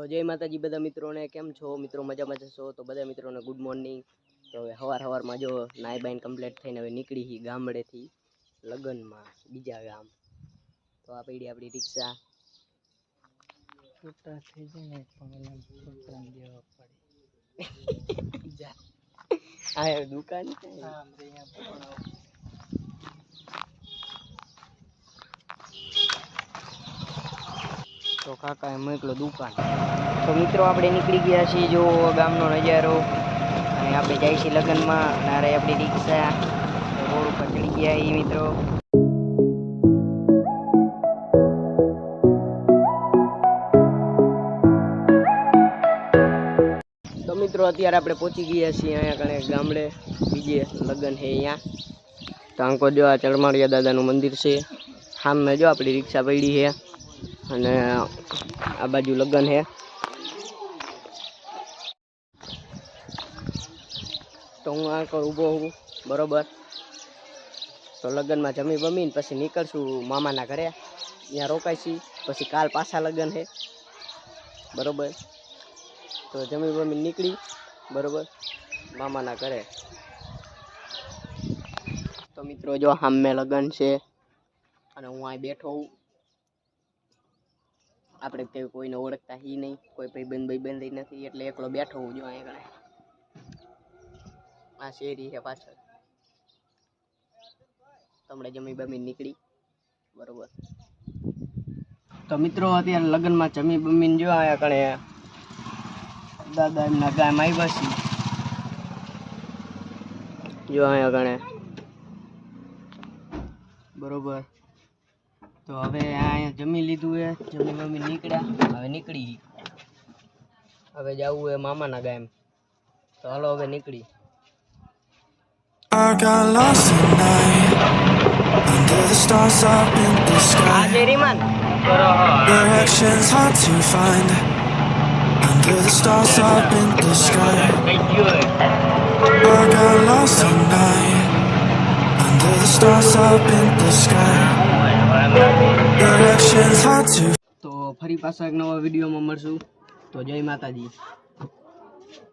તો જય માતાજી બધા મિત્રોને કેમ છો? મિત્રો મજામાં જશો તો બધા મિત્રોને ગુડ મોર્નિંગ તો હવે સવાર સવારમાં જો નાઈ બાઈન કમ્પ્લીટ થઈને હવે નીકળી હી ગામડેથી લગ્નમાં બીજા ગામ. તો આ પડી આપણી રિક્ષા. છૂટા થઈ જાય ને દેવા પડે. દુકાન છે ને. આમ તો કાકા એમ એકલો દુકાન. તો મિત્રો આપણે નીકળી ગયા છીએ જો ગામનો નજારો. અને આપણે જાય છીએ લગ્નમાં. નારે આપણી રિક્ષા. રોડ ઉપર ચડી ગયા એ મિત્રો. તો મિત્રો અત્યારે આપણે પહોંચી ગયા છીએ અહીંયા કણે ગામડે. બીજે લગ્ન છે અહીંયા. તો આંકો જો આ ચરમાળિયા દાદાનું મંદિર છે. સામે જો આપણી રિક્ષા પડી છે અને આ બાજુ લગ્ન છે. તો હું આ કર ઊભો હું બરોબર? તો લગ્નમાં જમી બમીને પછી નીકળશું મામાના ઘરે. ત્યાં રોકાઈશી પછી કાલ પાછા લગ્ન છે. બરોબર? તો જમી બમીને નીકળી, બરોબર? મામાના ઘરે. તો મિત્રો, જો સામે લગ્ન છે અને હું અહીં બેઠો હું આપણે તે કોઈને ઓળખતા હી નહીં, કોઈ ભાઈબંધ ભાઈબંધ નથી, એટલે એકલો બેઠો હું જો અહીંયા આ શેરી છે પાછળ. તમને જમી બમી નીકળી. બરોબર. તો મિત્રો, અત્યારે લગ્નમાં જમી બમીને જો અહીંયા કણે દાદા એમના ગામ આવ્યા છે જો અહીંયા કણે બરોબર. તો હવે અહીંયા જમી લીધું એ જમી મમ્મી નીકળ્યા હવે નીકળી હવે જવું એ મામાના ગામ તો હાલો હવે નીકળી I got lost tonight under the stars up in the sky. રીમાન Directions hard to find under the stars up in the sky. I got lost tonight under the stars up in the sky. તો ફરી પાછા એક નવા વિડીયોમાં મળશું. તો જય માતાજી.